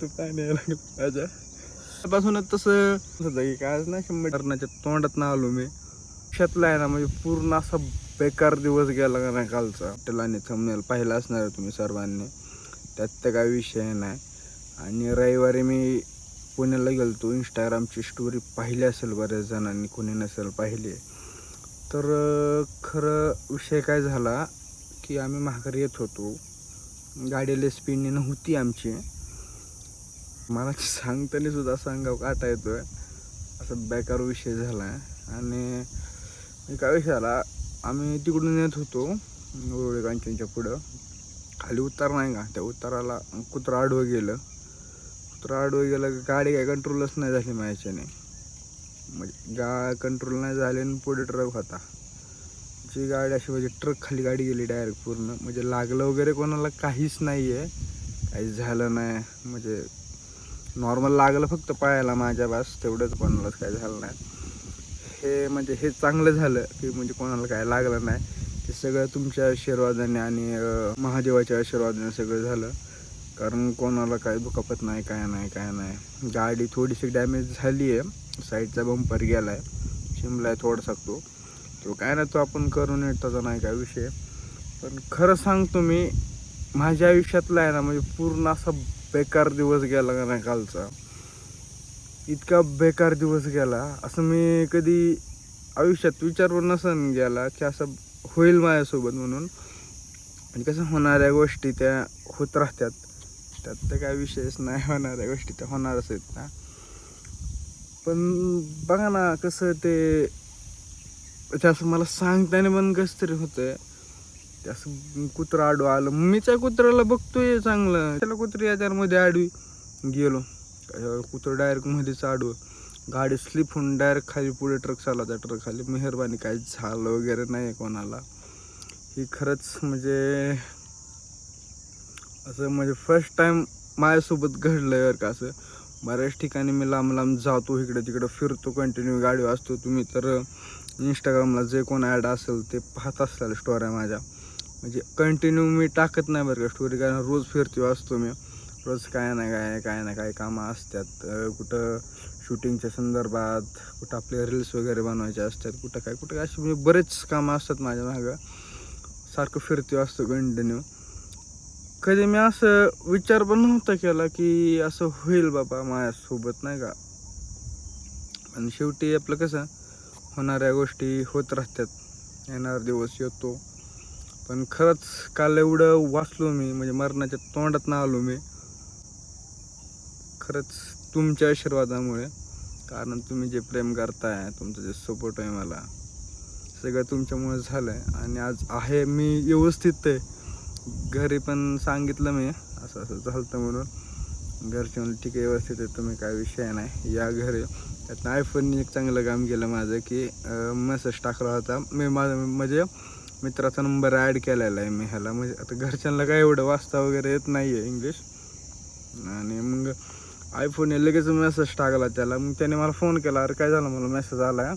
तू काय नाही लागलं माझ्या पासूनच तसं की काय ना शंभर टर्नाच्या तोंडात ना आलो मी. शेतला आहे ना म्हणजे पूर्ण असा बेकार दिवस गेला का नाही कालचा. आणि थंबनेल पाहिला असणार आहे तुम्ही सर्वांनी. त्यात तर काय विषय नाही. आणि रविवारी मी पुण्याला गेलतो. इंस्टाग्रामची स्टोरी पाहिली असेल बऱ्याच जणांनी कोणी नसेल पाहिली. तर खरं विषय काय झाला की आम्ही माघारी येत होतो. गाडीला स्पीडने नव्हती आमची. मला सांगताना सुद्धा सांगावं काटा येतोय. असा बेकार विषय झाला आहे आणि काय विषय झाला आम्ही तिकडून येत होतो उरळे कांचनच्या पुढं. खाली उतार नाही का? त्या उताराला कुत्रा आडवं गेलं. कुत्रा आडवं गेलं की गाडी काय कंट्रोलच नाही झाली माझ्याने म्हणजे गा कंट्रोल नाही झाले आणि पुढे ट्रक होता. जी गाडी अशी म्हणजे ट्रक खाली गाडी गेली डायरेक्ट पूर्ण. म्हणजे लागलं वगैरे कोणाला काहीच नाही आहे काही झालं नाही. म्हणजे नॉर्मल लागलं फक्त पायाला माझ्या बास तेवढंच कोणालाच काय झालं नाही. हे म्हणजे हे चांगलं झालं की म्हणजे कोणाला काय लागलं नाही. ते सगळं तुमच्या आशीर्वादाने आणि महादेवाच्या आशीर्वादाने सगळं झालं. कारण कोणाला काय दुखापत नाही काय नाही काय नाही. गाडी थोडीशी डॅमेज झाली आहे. साईडचा बंपर गेला आहे शिमला आहे थोडासा तो. तो काय नाही तो आपण करून येत त्याचा नाही काय विषय. पण खरं सांगतो मी माझ्या आयुष्यातला आहे ना म्हणजे पूर्ण असा बेकार दिवस गेला का नाही कालचा? इतका बेकार दिवस गेला. असं मी कधी आयुष्यात विचारवर नसन गेला की असं होईल माझ्यासोबत म्हणून. आणि कसं होणाऱ्या गोष्टी त्या होत राहतात. त्यात तर काय विशेष नाही होणाऱ्या गोष्टी त्या होणारच आहेत ना. पण बघा ना कसं ते असं मला सांगताना पण कसं तरी होतं आहे असं कुत्रं आडू आलं. मी त्या कुत्र्याला बघतोय चांगलं. त्याला कुत्री याच्यामध्ये आडवी गेलो. कुत्रं डायरेक्ट मध्येच आडवं. गाडी स्लिप होऊन डायरेक्ट खाली पुढे ट्रक चालला त्या ट्रक खाली. मेहरबानी काय झालं वगैरे नाही कोणाला. ही खरंच म्हणजे असं म्हणजे फर्स्ट टाईम माझ्यासोबत घडलं बरं का असं. बऱ्याच ठिकाणी मी लांब लांब जातो इकडे तिकडं फिरतो कंटिन्यू गाडी वाचतो तुम्ही तर इंस्टाग्रामला जे कोण ॲड असेल ते पाहत असाल स्टोऱ्या माझ्या. म्हणजे कंटिन्यू मी टाकत नाही बरं का स्टोरी कारण रोज फिरतो असतो मी. रोज काय ना काय काय ना काय कामं असतात. कुठं शूटिंगच्या संदर्भात कुठं आपले रील्स वगैरे बनवायचे असतात कुठं काय कुठं काय असे म्हणजे बरेच कामं असतात माझ्या मागं. सारखं फिरतो असतो कंटिन्यू कधी मी असं विचार पण नव्हता केला की असं होईल बाबा माझ्यासोबत नाही का? आणि शेवटी आपलं कसं होणाऱ्या गोष्टी होत राहतात. येणार दिवस येतो. पण खरंच काल एवढं वाचलो मी म्हणजे मरणाच्या तोंडात ना आलो मी. खरंच तुमच्या आशीर्वादामुळे. कारण तुम्ही जे प्रेम करताय तुमचं जे सपोर्ट आहे मला सगळं तुमच्यामुळे झालं आहे आणि आज आहे मी व्यवस्थित आहे. घरी पण सांगितलं मी असं असं झालं म्हणून. घरचे म्हणून ठीक आहे व्यवस्थित आहे तुम्ही काय विषय नाही. या घरी. त्यात आयफोनने एक चांगलं काम केलं माझं की मेसेज टाकला होता. मी माझं म्हणजे मित्राचा नंबर ॲड केलेला आहे मी ह्याला म्हणजे आता घरच्यांना काय एवढं वाचता वगैरे येत नाही आहे इंग्लिश आणि मग आयफोन आयफोनने लगेच मेसेज टाकला त्याला. मग त्याने मला फोन केला. अरे काय झालं? मला मेसेज आला. आहे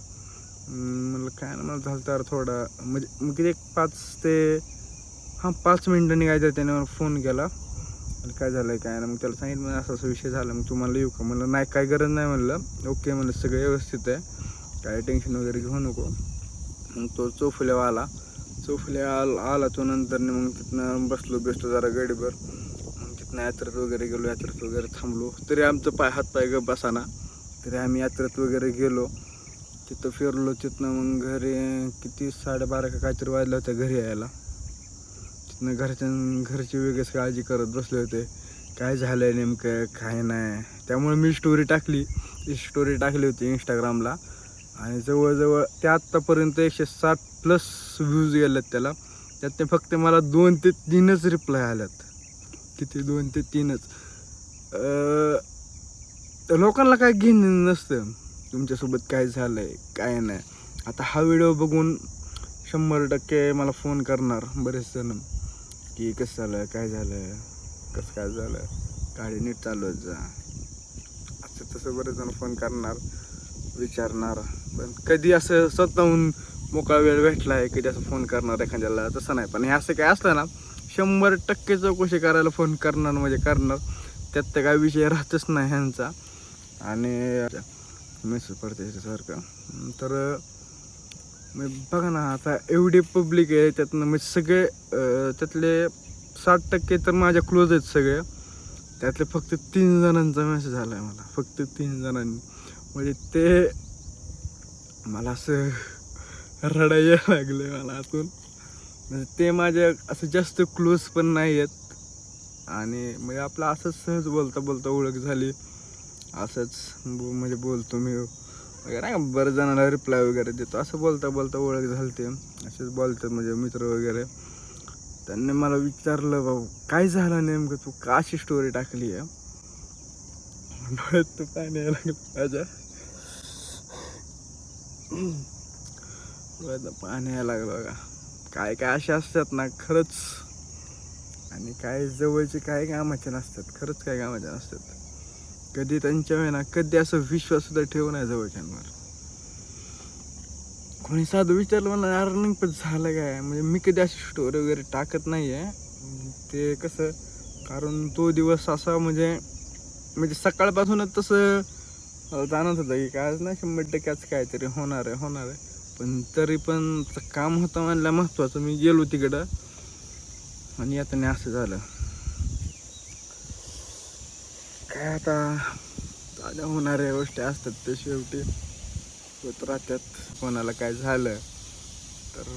म्हणलं काय ना मला झालं तर थोडा. म्हणजे मग किती एक पाच ते हां पाच मिनटं निघायचं त्याने मला फोन केला. आणि काय झालं आहे काय ना मग त्याला सांगितलं म्हणजे असा असं विषय झाला. मग तुम्हाला येऊ का? म्हणलं नाही काय गरज नाही. म्हणलं ओके. म्हणलं सगळं व्यवस्थित आहे. काय टेन्शन वगैरे घेऊ नको. मग तो चौफुल्यावर आला चौफुले आला आला तो नंतर मग तिथनं बसलो बेसलो जरा गडीभर. मग तिथनं यात्रेत वगैरे गेलो यात्रेत वगैरे थांबलो. तरी आमचं पाय हात पाय ग बसाना. तरी आम्ही यात्रेत वगैरे गेलो. तिथं फिरलो तिथनं मग घरी किती साडेबारा का काहीतरी वाजलं होतं घरी यायला. तिथनं घरच्या घरची वेगळीच काळजी करत बसले होते. काय झालं आहे नेमकं? काय नाही. त्यामुळे मी स्टोरी टाकली. ती स्टोरी टाकली होती इंस्टाग्रामला आणि जवळजवळ ते आत्तापर्यंत एकशे साठ प्लस व्ह्यूज गेल्यात त्याला. त्यात ते फक्त मला दोन ते तीनच रिप्लाय आल्यात. किती? दोन ते तीनच. लोकांना काय घेणं नसतं. तुमच्यासोबत काय झालं आहे काय नाही. आता हा व्हिडिओ बघून शंभर टक्के मला फोन करणार बरेच जण. की कसं झालं काय झालं कसं काय झालं गाडी नीट चालवत जा. असं तसं बरेच जण फोन करणार विचारणार. पण कधी असं स्वतःहून मोकळा वेळ भेटला आहे कधी असं फोन करणार एखाद्याला. तसं नाही पण हे असं काय असलं ना शंभर टक्के चौकशी करायला फोन करणार म्हणजे करणार. त्यात तर काय विषय राहतच नाही ह्यांचा. आणि मेसेज पडते याच्यासारखं. तर मग बघा ना आता एवढी पब्लिक आहे त्यातनं म्हणजे सगळे त्यातले साठ टक्के तर माझ्या क्लोज आहेत सगळे. त्यातले फक्त तीन जणांचा मेसेज आला आहे मला. फक्त तीन जणांनी. म्हणजे ते मला असं रडायला लागले मला आतून म्हणजे ते माझ्या असं जास्त क्लोज पण नाही आहेत आणि म्हणजे आपलं असंच सहज बोलता बोलता ओळख झाली. असंच बो- म्हणजे बोलतो मी. वगैरे नाही का बरं जणांना रिप्लाय वगैरे देतो. असं बोलता बोलता ओळख झाली ते असेच बोलतात म्हणजे मित्र वगैरे. त्यांनी मला विचारलं भाऊ काय झालं नेमकं? तू का अशी स्टोरी टाकली आहे? डोळ्यात तू काय नाही लागलं माझ्या. पाणी यायला लागलं बघा. काय काय असे असतात ना खरंच. आणि काय जवळचे काय कामाचे नसतात खरंच काय कामाचे नसतात. कधी त्यांच्या वेळेला कधी असं विश्वास सुद्धा ठेवू नाही जवळच्यांवर. कोणी साधं विचारलं मला अर्निंग पण झालं काय? म्हणजे मी कधी अशी स्टोरी वगैरे टाकत नाही आहे ते कसं कारण तो दिवस असा म्हणजे म्हणजे सकाळपासूनच तसं जाणत होतं की काय आज ना शंभर टक्केच काहीतरी होणार आहे होणार आहे. पण तरी पण काम होतं म्हणलं महत्त्वाचं मी गेलो तिकडं. आणि आता असं झालं. काय आता साध्या होणाऱ्या गोष्टी असतात ते शेवटी. होत राहतात. कोणाला काय झालं तर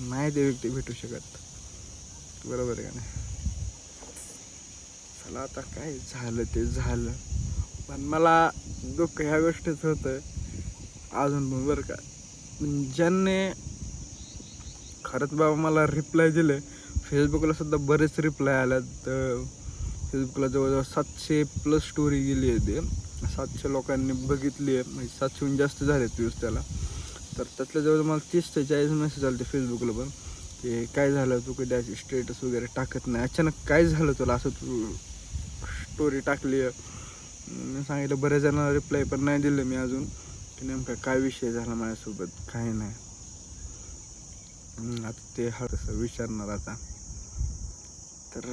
नाही ते व्यक्ती भेटू शकत. बरोबर आहे का नाही? चला आता काय झालं ते झालं. पण मला दुःख ह्या गोष्टीच होतं. अजून पण बरं का. ज्यांनी खरंच बाबा मला रिप्लाय दिले फेसबुकला सुद्धा बरेच रिप्लाय आल्यात. तर फेसबुकला जवळजवळ सातशे प्लस स्टोरी गेली आहे ते. सातशे लोकांनी बघितली आहे. म्हणजे सातशेहून जास्त झाले व्ह्यूज त्याला. तर त्यातल्या जवळ मला तीस ते चाळीस मेसेज आले फेसबुकला पण. की काय झालं? तू कधी अशी स्टेटस वगैरे टाकत नाही. अचानक काय झालं तुला? असं तू स्टोरी टाकली आहे. मी सांगितलं बऱ्याच जणांना रिप्लाय पण नाही दिलं मी अजून. की नेमका काय विषय झाला माझ्यासोबत? काही नाही. आता ते हा तसं विचारणार आता. तर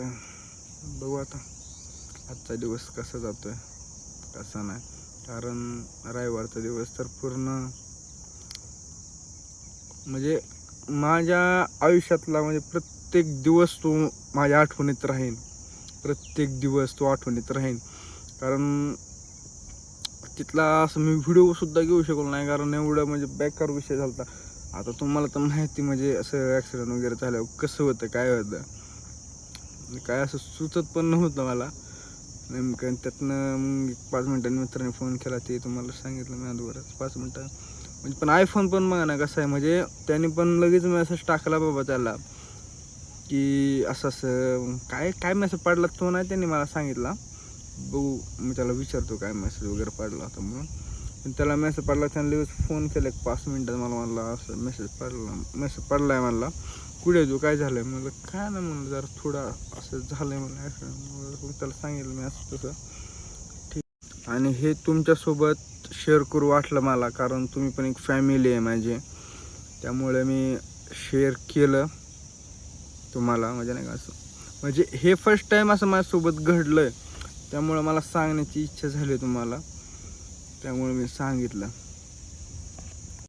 बघू आता. आजचा दिवस कसा जातोय? कसा नाही? कारण रविवारचा दिवस तर पूर्ण म्हणजे माझ्या आयुष्यातला म्हणजे प्रत्येक दिवस तो माझ्या आठवणीत राहील प्रत्येक दिवस तो आठवणीत राहील कारण तिथला असं मी व्हिडिओ सुद्धा घेऊ शकलो नाही कारण एवढं म्हणजे बेकार विषय झाला होता. आता तुम्हाला तर माहिती म्हणजे असं ॲक्सिडेंट वगैरे झाल्यावर कसं होतं काय होतं? काय असं सुचत पण नव्हतं मला. नेमकं त्यातनं मग पाच मिनटांनी मित्राने फोन केला ते तुम्हाला सांगितलं मी अगोदरच पाच मिनटं. म्हणजे पण आयफोन पण बघा ना कसं आहे म्हणजे त्याने पण लगेच मेसेज टाकला बाबा त्याला. की असं असं काय काय मेसेज पडला तो नाही त्यांनी मला सांगितला. बघू मी त्याला विचारतो काय मेसेज वगैरे पडला होता म्हणून. पण त्याला मेसेज पडला त्याने लगेच फोन केला एक पाच मिनटात मला म्हणला असं मेसेज पडला मेसेज पडला आहे म्हणला. कुठे तू? काय झालं आहे म्हणलं काय नाही म्हणलं जरा थोडा असं झालं आहे म्हणलं ॲक्सिडेंट त्याला सांगितलं मी असं तसं. ठीक. आणि हे तुमच्यासोबत शेअर करू वाटलं मला कारण तुम्ही पण एक फॅमिली आहे माझी. त्यामुळे मी शेअर केलं तुम्हाला म्हणजे नाही का असं. म्हणजे हे फर्स्ट टाईम असं माझ्यासोबत घडलं आहे त्यामुळं मला सांगण्याची इच्छा झाली तुम्हाला. त्यामुळे मी सांगितलं.